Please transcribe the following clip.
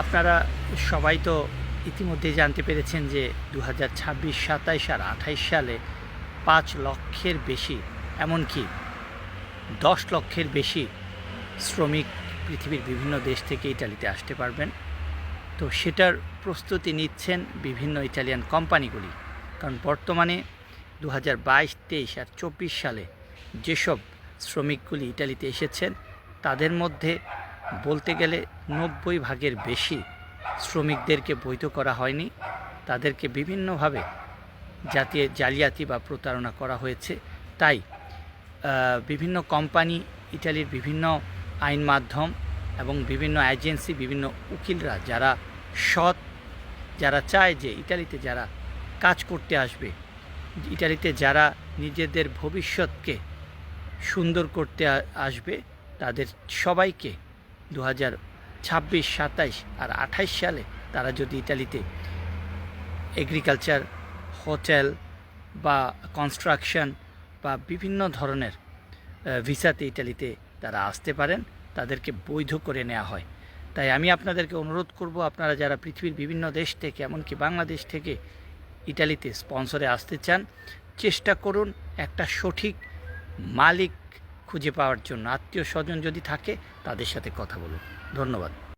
আপনারা সবাই তো ইতিমধ্যে জানতে পেরেছেন যে দু হাজার ছাব্বিশ, সাতাইশ আর আঠাইশ সালে পাঁচ লক্ষের বেশি, এমনকি দশ লক্ষের বেশি শ্রমিক পৃথিবীর বিভিন্ন দেশ থেকে ইটালিতে আসতে পারবেন। তো সেটার প্রস্তুতি নিচ্ছেন বিভিন্ন ইটালিয়ান কোম্পানিগুলি। কারণ বর্তমানে দু হাজার বাইশ, তেইশ আর চব্বিশ সালে যেসব শ্রমিকগুলি ইটালিতে এসেছেন, তাদের মধ্যে বলতে গেলে নব্বই ভাগের বেশি শ্রমিকদেরকে বৈধ করা হয়নি। তাদেরকে বিভিন্নভাবে জাতীয় জালিয়াতি বা প্রতারণা করা হয়েছে। তাই বিভিন্ন কোম্পানি, ইটালির বিভিন্ন আইন মাধ্যম এবং বিভিন্ন এজেন্সি, বিভিন্ন উকিলরা যারা সৎ, যারা চায় যে ইটালিতে যারা কাজ করতে আসবে, ইটালিতে যারা নিজেদের ভবিষ্যৎকে সুন্দর করতে আসবে, তাদের সবাইকে দু হাজার ছাব্বিশ, সাতাইশ আর আঠাইশ সালে তারা যদি ইটালিতে এগ্রিকালচার হোটেল বা কনস্ট্রাকশন বা বিভিন্ন ধরনের ভিসাতে ইটালিতে তারা আসতে পারেন, তাদেরকে বৈধ করে নেওয়া হয়। তাই আমি আপনাদেরকে অনুরোধ করব, আপনারা যারা পৃথিবীর বিভিন্ন দেশ থেকে, এমনকি বাংলাদেশ থেকে ইটালিতে স্পন্সরে আসতে চান, চেষ্টা করুন একটা সঠিক মালিক খুঁজে পাওয়ার জন্য আত্মীয় স্বজন যদি থাকে তাদের সাথে কথা বলুন। ধন্যবাদ।